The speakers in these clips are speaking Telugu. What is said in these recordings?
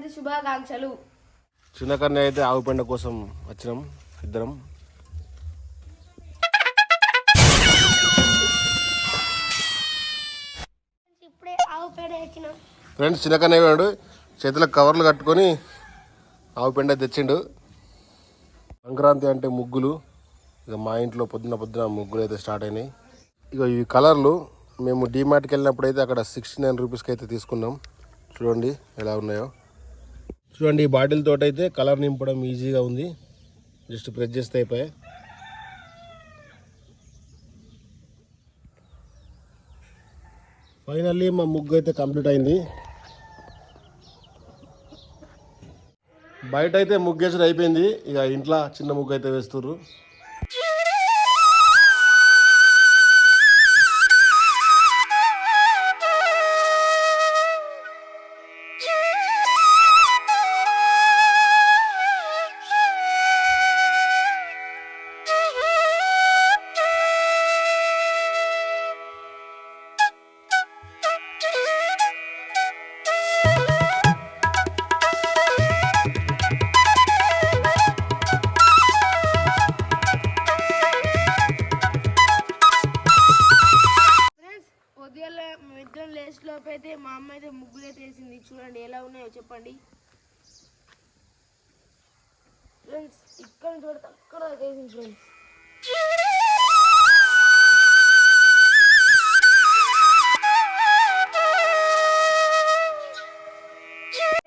సంక్రాంతి శుభాకాంక్షలు. చిన్న కన్య అయితే ఆవు పెండ కోసం వచ్చినాం ఇద్దరం. ఇప్పుడే ఆవు పేడ తెచ్చినాం. ఫ్రెండ్స్ చిన్న కన్నయ్య వాడు చేతులకు కవర్లు కట్టుకొని ఆవు పెండ తెచ్చిండు. సంక్రాంతి అంటే ముగ్గులు. ఇక మా ఇంట్లో పొద్దున పొద్దున ముగ్గులు అయితే స్టార్ట్ అయినాయి. ఇక ఈ కలర్లు. మేము డీమార్ట్కి వెళ్ళినప్పుడు అయితే అక్కడ సిక్స్టీ నైన్ రూపీస్కి అయితే తీసుకున్నాం. చూడండి ఎలా ఉన్నాయో. చూడండి ఈ బాటిల్ తోట అయితే కలర్ నింపడం ఈజీగా ఉంది. జస్ట్ ప్రెస్ చేస్తే అయిపోయాయి. ఫైనల్లీ మా ముగ్గు అయితే కంప్లీట్ అయింది. బయట అయితే ముగ్గేసుడు అయిపోయింది. ఇక ఇంట్లో చిన్న ముగ్గు అయితే వేస్తున్నారు ఉన్నాయో చెప్పండి. ఫ్రెండ్స్ ఇక్కడ నుంచి పడితే అక్కడ వేసింది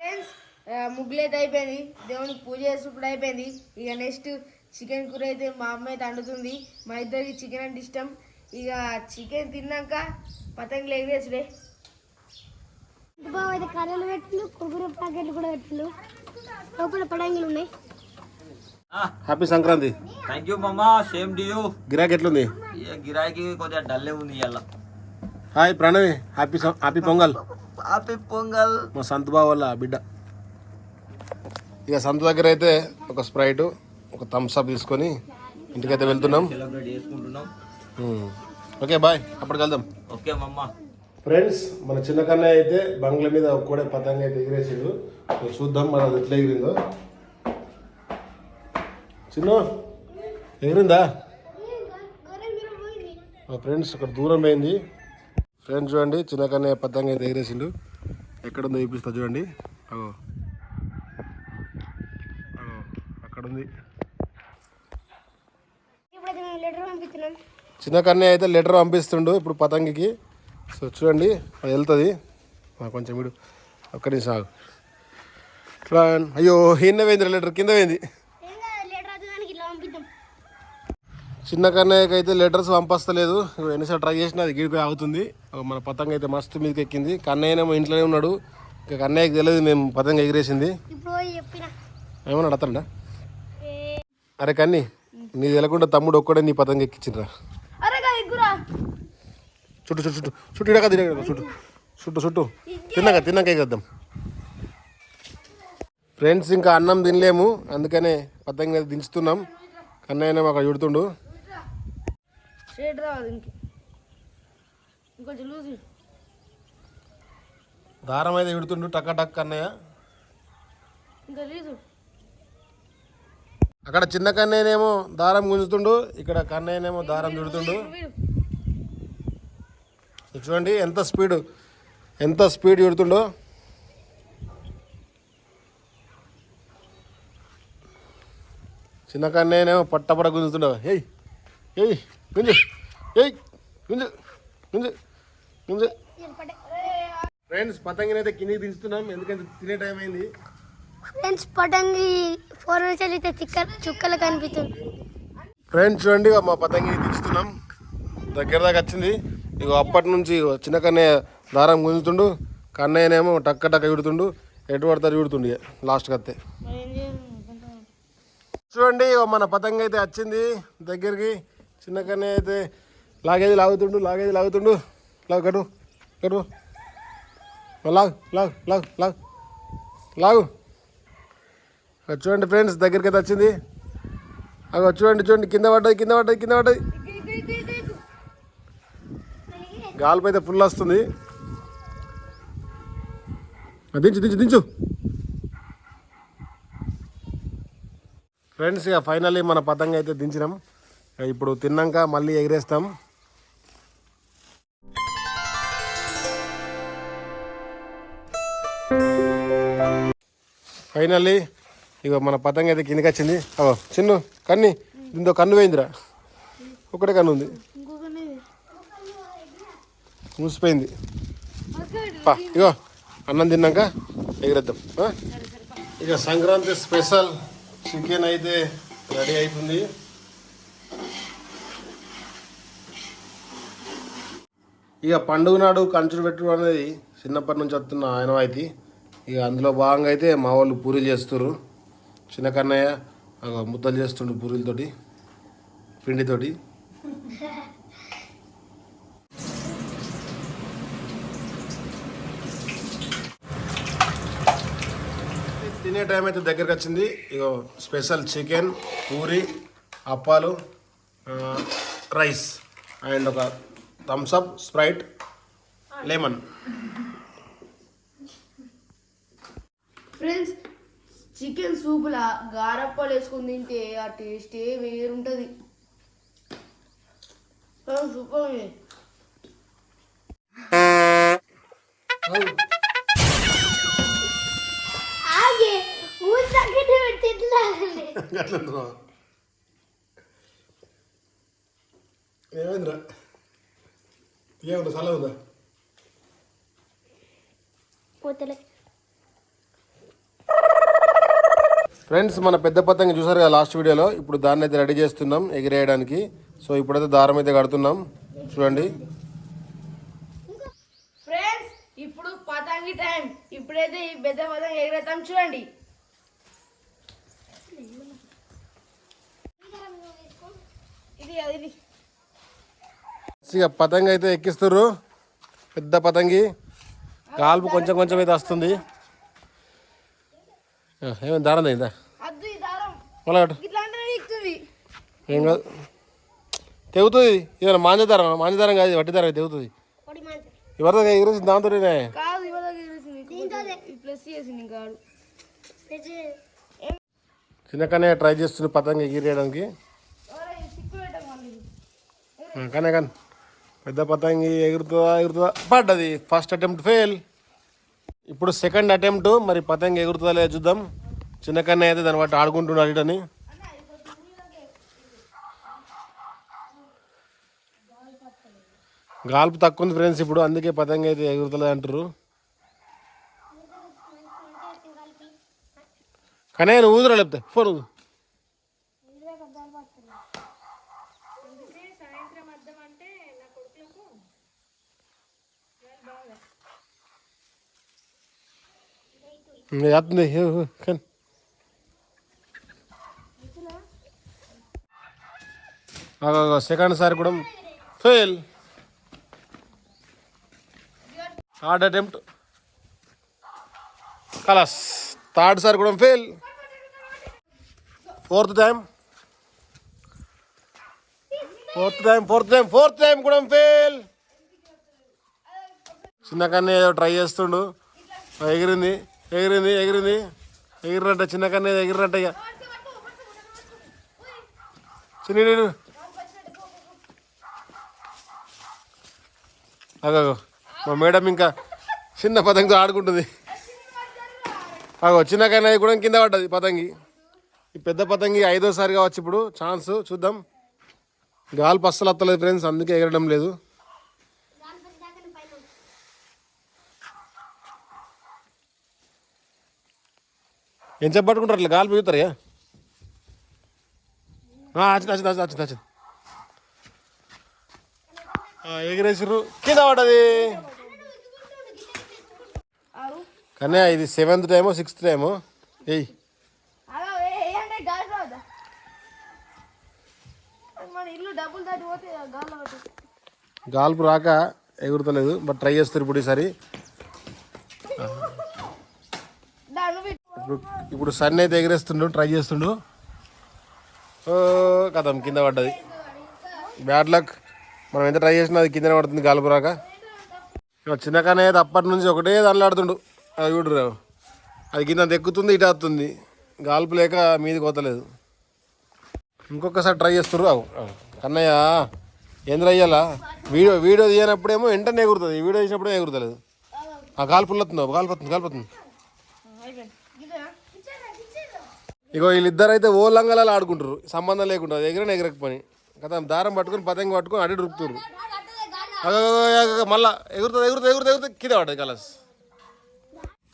ఫ్రెండ్స్ ముగ్గులైతే అయిపోయింది. దేవునికి పూజ చేసినప్పుడు అయిపోయింది. ఇక నెక్స్ట్ చికెన్ కూర అయితే మా అమ్మ అయితే వండుతుంది. మా ఇద్దరికి చికెన్ అంటే ఇష్టం. ఇక చికెన్ తిన్నాక పతంగులు ఎగిరేసుడే బాబు అయితే కర్రలు పెట్టిండు కురుకురు ప్యాకెట్లు కూడా పెట్టిండు లోపల పడంగులు ఉన్నాయి. Happy Sankranti. Thank you mamma same to you గిరాక్ ఎట్లుంది? ఏ గిరాకీ కొంచెం డల్లే ఉంది ఇవాళ hi Pranavi. Happy happy Pongal. Happy Pongal. మా సంతు బావ వాళ్ళ బిడ్డ. ఇక సంత దగ్గర అయితే ఒక స్ప్రైట్ ఒక థమ్స్ అప్ తీసుకొని ఇంటికైతే వెళ్తున్నాం. సెలబ్రేట్ చేసుకుంటున్నాం. ఉమ్. ఓకే బాయ్ అప్పటికి వెళ్దాం. ఓకే మమ్మా ఫ్రెండ్స్ మన చిన్న కన్నయ్య అయితే బంగ్లా మీద కూడా పతంగ అయితే ఎగిరేసిండు. మరి చూద్దాం మన అది ఎట్లా ఎగిరిందో. చిన్న ఎగిరిందా? మా ఫ్రెండ్స్ అక్కడ దూరం పోయింది. ఫ్రెండ్స్ చూడండి చిన్న కన్నయ్య పతంగ అయితే ఎగిరేసిండు. ఎక్కడుందో చూపిస్తా చూడండి. అగో. అగో అక్కడ ఉంది ఇప్పుడైతే మేము లెటర్ పంపిస్తున్నాం. చిన్న కన్నయ్య అయితే లెటర్ పంపిస్తుండు ఇప్పుడు పతంగికి. సో చూడండి అది వెళ్తుంది. కొంచెం వీడు ఒక్క నిమిషం ఆగు. ఇట్లా అయ్యో కింద పోయింది లెటర్ కింద పోయింది. చిన్న కన్నయ్యకి అయితే లెటర్స్ పంపస్తలేదు. ఎన్నిసార్లు ట్రై చేసినా అది గీడిపోయి ఆగుతుంది. మన పతంగ అయితే మస్తు మీదకి ఎక్కింది కన్నయ్యనేమో ఇంట్లోనే ఉన్నాడు. ఇక కన్నయ్యకి తెలియదు మేము పతంగ ఎగిరేసింది. ఏమన్నాడు అతడా అరే కన్ని నీ తెలకుండా తమ్ముడు ఒక్కడే నీ పతంగ ఎక్కించిండ్రా. చుట్టు చుట్టు చుట్టు. చుట్టు ఇడక చుట్టు. చుట్టు చుట్టు. తిన్నాక తిన్నాక ఎగద్దాం. ఫ్రెండ్స్ ఇంకా అన్నం తినలేము. అందుకనే పతంగి దించుతున్నాం. కన్నయ్యనే మాకు చుడుతుండు. దారం అయితే విడుతుండు టక్క టక్ అన్నయ్య అక్కడ చిన్న కన్నయ్యనేమో దారం గుంజుతుండు. ఇక్కడ కన్నయ్యనేమో దారం చుడుతుండు. చూడండి ఎంత స్పీడ్ ఎంత స్పీడ్ చుడుతుండో చిన్న కన్నయ్యనేమో పట్టపడ గుంజుతుండో. ఏయ్ ఏయ్ గుంజు ఏయ్ గుంజు గుంజు గుంజు. ఫ్రెండ్స్ పతంగిని అయితే కిందికి దించుతున్నాం. ఎందుకంటే తినే టైం అయింది. ఫ్రెండ్స్ పటంగి ఫోర్ నుంచి అయితే చిక్క చుక్కలు కనిపిస్తుంది ఫ్రెండ్స్ చూడండి మా పతంగిని దించుతున్నాం. దగ్గర దాకా వచ్చింది. ఇక అప్పటి నుంచి చిన్న కన్నయ్య దారం గుంజుతుండు కన్నయ్యనేమో టక్క టక్క విడుతుండు ఎటు పడతారు విడుతుండు ఇక లాస్ట్కి వస్తే చూడండి మన పతంగ అయితే వచ్చింది దగ్గరికి. చిన్న కన్నయ్య అయితే లాగేది లాగుతుండు లాగేది లాగుతుండు. లాగు కటు కటు లాగు లాగు లాగు లాగు. లాగు. చూడండి ఫ్రెండ్స్ దగ్గరికి అయితే వచ్చింది. అగో చూడండి చూడండి కింద పడ్డది కింద పడ్డది కింద పడ్డది. గాలిపై అయితే ఫుల్ వస్తుంది దించు దించు దించు. ఫ్రెండ్స్ ఇక ఫైనల్లీ మన పతంగా అయితే దించినాం. ఇప్పుడు తిన్నాక మళ్ళీ ఎగిరేస్తాం. ఫైనల్లీ ఇక మన పతంగా అయితే కిందకి వచ్చింది. చిన్ను కన్ని దీంతో కన్ను పోయిందిరా ఒకటే కన్ను ఉంది. మూసిపోయింది పా ఇగో అన్నం తిన్నాక ఎగిరేద్దాం? ఇక సంక్రాంతి స్పెషల్ చికెన్ అయితే రెడీ అవుతుంది ఇక పండుగ నాడు కంచుడు పెట్టడం అనేది చిన్నప్పటి నుంచి వస్తున్న ఆనవాయితీ. ఇక అందులో భాగంగా అయితే మా వాళ్ళు పూరీలు చేస్తారు చిన్న కన్నయ్య ముద్దలు చేస్తుండు పూరీలతోటి పిండితోటి. తినే టైం అయితే దగ్గరికి వచ్చింది. ఇగో స్పెషల్ చికెన్ పూరి అప్పాలు రైస్ అండ్ ఒక Thums Up Sprite lemon friends chicken సూపులా గారప్పలు వేసుకొని తింటే ఆ టేస్టే వేరుంటుంది. సూపర్ అట్లా ఏమైందిరా? ఏముంది? చాలా ఉందా పోతలే. ఫ్రెండ్స్ మన పెద్ద పతంగ చూసారు కదా లాస్ట్ వీడియోలో? ఇప్పుడు దాన్ని అయితే రెడీ చేస్తున్నాం ఎగిరేయడానికి. సో ఇప్పుడైతే దారం అయితే కడుతున్నాం. చూడండి. ఫ్రెండ్స్ ఇప్పుడు పతంగి టైం ఇప్పుడైతే ఈ పెద్ద పతంగి ఎగరేతాం చూడండి. ఇది అది ఇది ఇక పతంగి అయితే ఎక్కిస్తారు పెద్ద పతంగి. కాల్పు కొంచెం కొంచెం అయితే వస్తుంది. ఆ, ఏమైంది? దారం అయిందా దారం. మళ్ళీ ఏం కాదు. తెగుతుంది. ఇదే మాంజదారం మాంజదారం కాదు వడ్డీదారం తెగుతుంది. పొడి మాంత ఎవరితో ఎగిరేసి ఆడు. చిన్నకనే ట్రై చేస్తుంది పతంగ ఎగిరేయడానికి ఒరేయ్, సిక్కు పెట్టకు మళ్ళీ ఇది. కానీ కానీ. పెద్ద పతంగి ఎగురుతుందా ఎగురుతుందా? పడ్డది. ఫస్ట్ అటెంప్ట్ ఫెయిల్ ఇప్పుడు సెకండ్ అటెంప్ట్ మరి పతంగి ఎగురుతుందా లేదా చూద్దాం. చిన్న అయితే దాన్ని బట్టి ఆడుకుంటున్నాడు ఇటని. గాల్పు తక్కువ ఉంది ఫ్రెండ్స్ ఇప్పుడు. అందుకే పతంగి అయితే ఎగురుతలేదు అంటారు కానీ ఊదురా లేకపోతే. ఫోన్ చేస్తుంది ఏ, కానీ సెకండ్ సారి కూడా ఫెయిల్ థర్డ్ అటెంప్ట్ కలాస్ థర్డ్ సారి కూడా fail fourth time fourth time fourth time fourth time కూడా ఫెయిల్ చిన్నకన్నా ఏదో ట్రై చేస్తుండు. ఎగిరింది. ఎగిరింది ఎగిరింది. ఎగిరినట్ట చిన్న కన్నే ఎగిరినట్ట ఇక. చిన్న అగో మా మేడం ఇంకా చిన్న పతంగితో ఆడుకుంటుంది. అగో చిన్న కన్నయ్య కూడా కింద పడ్డది పతంగి. ఈ పెద్ద పతంగి ఐదోసారి కావచ్చు ఇప్పుడు. ఛాన్స్ చూద్దాం. గాలి పස්සలు వస్తలేదు ఫ్రెండ్స్ అందుకే ఎగరడం లేదు. ఏం చెప్పట్టుకుంటారు ఇట్లా గాలి పీగుతారు ఇక? వచ్చింది వచ్చింది వచ్చింది వచ్చింది ఎగిరేసిర్రు. కింద పడ్డది. కానీ ఇది సెవెంత్ టైమో సిక్స్త్ టైమో. పట్టు గాల్పు రాక ఎగురుతలేదు బట్ ట్రై చేస్తారు ఇప్పుడు ఈసారి. ఇప్పుడు ఇప్పుడు సన్ అయితే ఎగిరేస్తుండు ట్రై చేస్తుండు. ఓ కథం కింద పడ్డది. బ్యాడ్ లక్ మనం ఎంత ట్రై చేసినా అది కింద పడుతుంది గాల్పు రాక. చిన్నకానే అప్పటి నుంచి ఒకటే దానిలో ఆడుతుండు అది చూడరు అది కింద ఎక్కుతుంది ఇటు వస్తుంది గాల్పు లేక మీది కోతలేదు. ఇంకొకసారి ట్రై చేస్తుండ్రు అవు, కన్నయ్య ఏంద్ర అయ్యాలా వీడియో వీడియో తీయనప్పుడేమో వెంటనే ఎగురుతుంది. వీడియో తీసినప్పుడే ఎగురుతలేదు. ఆ గాల్పులు వస్తుంది గాల్పు వస్తుంది గాల్పు వస్తుంది. ఇగో వీళ్ళిద్దరు అయితే ఓ లంగలలో ఆడుకుంటారు సంబంధం లేకుండా ఎగిరిన పని కదా దారం పట్టుకొని పతంగి పట్టుకొని అడి రుక్కుతారు మళ్ళా ఎగురుతుంది ఎగురుతుంది ఎగురుతుంది ఎగురుతుంది కింద పడ్డది కలర్స్.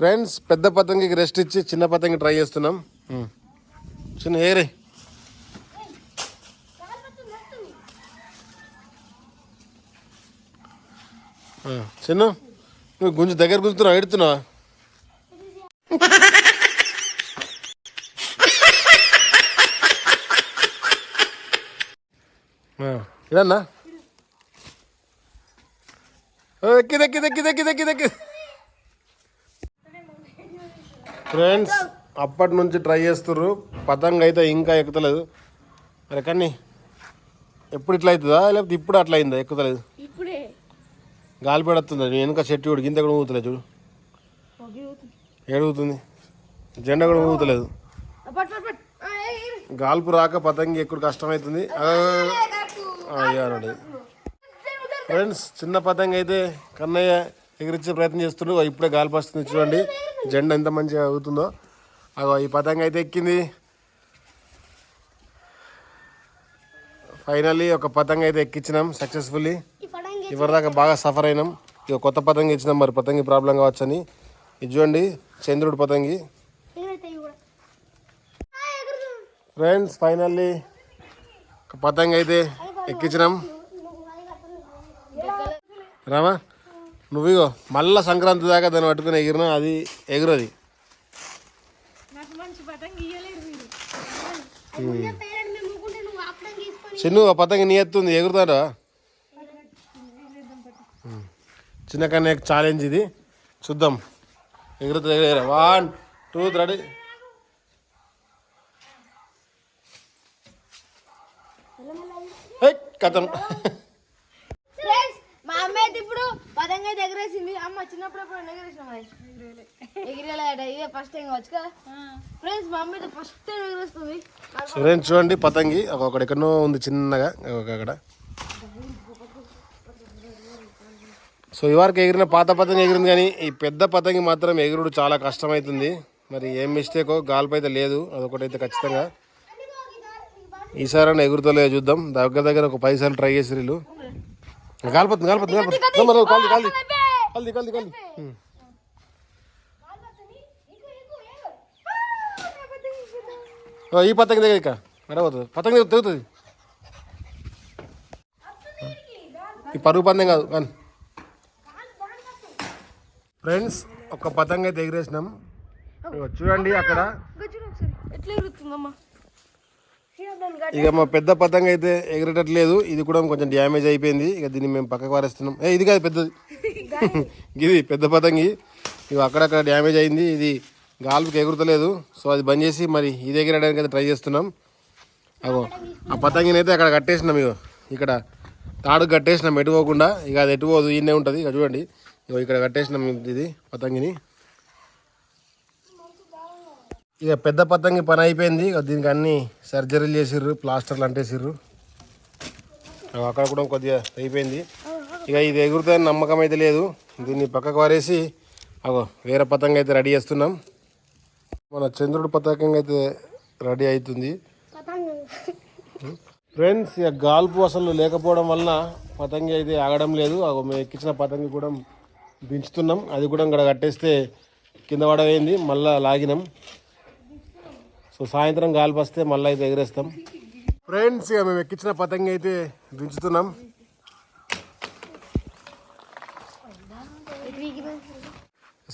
ఫ్రెండ్స్ పెద్ద పతంగికి రెస్ట్ ఇచ్చి చిన్న పతంగి ట్రై చేస్తున్నాం. చిన్న ఏరే. చిన్న నువ్వు గుంజు దగ్గర గుంజుతున్నావు? ఎడుతున్నావా ఇదన్నా? ఎక్కి దక్కి దక్కి దక్కి దక్కి దక్కి ఫ్రెండ్స్ అప్పటి నుంచి ట్రై చేస్తుర్రు. పతంగ అయితే ఇంకా ఎక్కుతలేదు. మరి కానీ ఎప్పుడు ఇట్లా అవుతుందా? లేకపోతే ఇప్పుడు అట్లా అయిందా? ఎక్కుతలేదు. గాలి పెడుతుంది నేను వెనుక చెట్టు చూడు గింత కూడా ఊగుతలేదు చూడు. ఏడుగుతుంది జెండా కూడా ఊగుతలేదు. గాల్పు రాక పతంగి ఎక్కువ కష్టమవుతుంది? అయ్యాడు ఫ్రెండ్స్ చిన్న పతంగ అయితే కన్నయ్య ఎగిరించే ప్రయత్నం చేస్తున్నాడు ఇప్పుడే గాలిపస్తుంది చూడండి. జెండా ఎంత మంచిగా అవుతుందో అగో ఈ పతంగ అయితే ఎక్కింది. ఫైనల్లీ ఒక పతంగ అయితే ఎక్కించినాం సక్సెస్ఫుల్లీ ఇవరిదాకా బాగా సఫర్ అయినాం. ఇక కొత్త పతంగి ఇచ్చినాం మరి. పతంగి ప్రాబ్లం కావచ్చని. ఇది చూడండి చంద్రుడు పతంగి. ఫ్రెండ్స్ ఫైనల్లీ ఒక పతంగి అయితే ఎక్కించినాం. రామా నువ్వు ఇగో మళ్ళా సంక్రాంతి దాకా దాన్ని పట్టుకుని ఎగిరినా అది ఎగురది. చిన్ను ఆ పతంగి నీ ఎత్తుంది ఎగురుతాడా? చిన్న కన్నా ఛాలెంజ్ ఇది. చూద్దాం. ఎగురుతుంది ఎగిరే వన్ టూ రెడీ కథం. ఫ్రెండ్స్ మా అమ్మ అయితే ఇప్పుడు పతంగా ఎగరేసింది. అమ్మ చిన్నప్పుడు ఎప్పుడు ఎగరేసిన మరి? ఎగిరేలాట ఇదే ఫస్ట్ టైం కావచ్చు కదా? ఫ్రెండ్స్ మా అమ్మ అయితే ఫస్ట్ టైం ఎగరేస్తుంది. ఫ్రెండ్స్ చూడండి పతంగి. అక్కడ ఎక్కడో ఉంది చిన్నగా ఒక అక్కడ. సో ఇవరకు ఎగిరిన పాత పతంగి ఎగిరింది కానీ ఈ పెద్ద పతంగి మాత్రం ఎగురుడు చాలా కష్టమవుతుంది మరి ఏం మిస్టేకో గాల్పు అయితే లేదు. అదొకటైతే ఖచ్చితంగా. ఈసారి ఎగురుతలేదు చూద్దాం. దగ్గర దగ్గర ఒక పది సార్లు ట్రై చేసి వీళ్ళు. కాలిపోతుంది కాలిపోతుంది కాలిపోతుంది ఉం. ఓ, ఈ పతంగి దగ్గర ఇక. నడవద్దు పతంగి దగ్గర తెగుతుంది ఈ పరుగు పందెం కాదు కానీ. ఫ్రెండ్స్ ఒక పతంగి అయితే ఎగిరేసినాం. చూడండి అక్కడ. ఎట్లా ఎగురుతుందమ్మా? ఇక మా పెద్ద పతంగ అయితే ఎగరేటట్లేదు. ఇది కూడా కొంచెం డ్యామేజ్ అయిపోయింది. ఇక దీన్ని మేము పక్కకు వారేస్తున్నాం ఏ ఇది కాదు పెద్దది. ఇది పెద్ద పతంగి. ఇవి అక్కడక్కడ డ్యామేజ్ అయింది. ఇది గాల్పుకి ఎగురుతలేదు. సో అది బంద్ చేసి మరి ఇది ఎగరడానికి అయితే ట్రై చేస్తున్నాం. అగో ఆ పతంగిని అయితే అక్కడ కట్టేసినాం ఇగో. ఇక్కడ తాడు కట్టేసినాం. ఎటు పోకుండా ఇక అది ఎటు పోదు ఈయనే ఉంటుంది. ఇక చూడండి. ఇగో ఇక్కడ కట్టేసినాం ఇది పతంగిని. ఇక పెద్ద పతంగి పని అయిపోయింది. ఇక దీనికి అన్ని సర్జరీలు చేసిర్రు ప్లాస్టర్లు అంటేసిర్రు. అక్కడ కూడా కొద్దిగా అయిపోయింది. ఇక ఇది ఎగురుతుందని నమ్మకం అయితే లేదు. దీన్ని పక్కకు వారేసి అగో వేరే పతంగ అయితే రెడీ చేస్తున్నాం. మన చంద్రుడు పతాకంగా అయితే రెడీ అవుతుంది. ఫ్రెండ్స్ ఇక గాల్పు అసలు లేకపోవడం వలన పతంగి అయితే ఆగడం లేదు. అగో మేము ఎక్కించిన పతంగి కూడా దించుతున్నాం. అది కూడా ఇక్కడ కట్టేస్తే కింద పడవేయింది. మళ్ళీ లాగినాం. సో సాయంత్రం గాల్పు వస్తే మళ్ళీ అయితే ఎగరేస్తాం. ఫ్రెండ్స్ ఇక మేము ఎక్కించిన పతంగి అయితే దించుతున్నాం.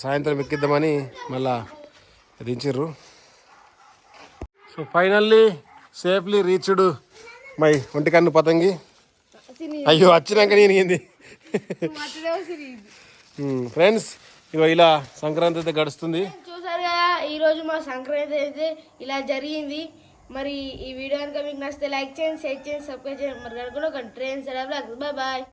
సాయంత్రం ఎక్కిద్దామని మళ్ళా దించిర్రు. So finally safely reached my ఒంటికన్ను పతంగి. అయ్యో వచ్చినాక నేను ఏంది? ఫ్రెండ్స్ ఇగో ఇలా సంక్రాంతి అయితే గడుస్తుంది. ఈరోజు మా సంక్రాంతి అయితే ఇలా జరిగింది. మరి ఈ వీడియో కనుక మీకు నచ్చితే లైక్ చేయండి షేర్ చేయండి సబ్స్క్రైబ్ చేయండి. మరి కనుక ఒక ట్రైన్ సరే బాయ్ బాయ్.